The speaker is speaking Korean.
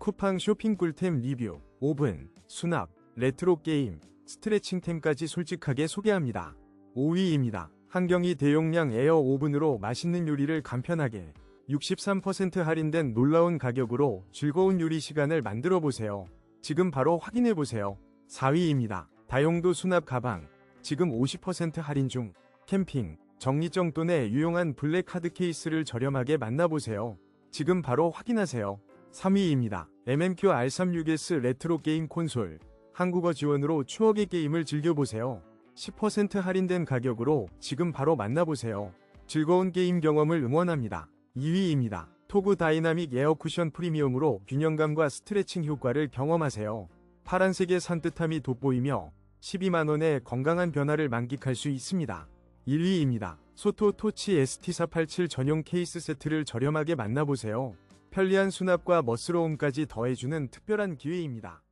쿠팡 쇼핑 꿀템 리뷰, 오븐, 수납, 레트로 게임, 스트레칭템까지 솔직하게 소개합니다. 5위입니다. 한경이 대용량 에어 오븐으로 맛있는 요리를 간편하게 63% 할인된 놀라운 가격으로 즐거운 요리 시간을 만들어 보세요. 지금 바로 확인해 보세요. 4위입니다. 다용도 수납 가방. 지금 50% 할인 중. 캠핑, 정리정 돈에 유용한 블랙 카드 케이스를 저렴하게 만나보세요. 지금 바로 확인하세요. 3위입니다. MMQ R36S 레트로 게임 콘솔. 한국어 지원으로 추억의 게임을 즐겨보세요. 10% 할인된 가격으로 지금 바로 만나보세요. 즐거운 게임 경험을 응원합니다. 2위입니다. 토그 다이나믹 에어 쿠션 프리미엄으로 균형감과 스트레칭 효과를 경험하세요. 파란색의 산뜻함이 돋보이며 12만원의 건강한 변화를 만끽할 수 있습니다. 1위입니다. 소토 토치 ST487 전용 케이스 세트를 저렴하게 만나보세요. 편리한 수납과 멋스러움까지 더해주는 특별한 기회입니다.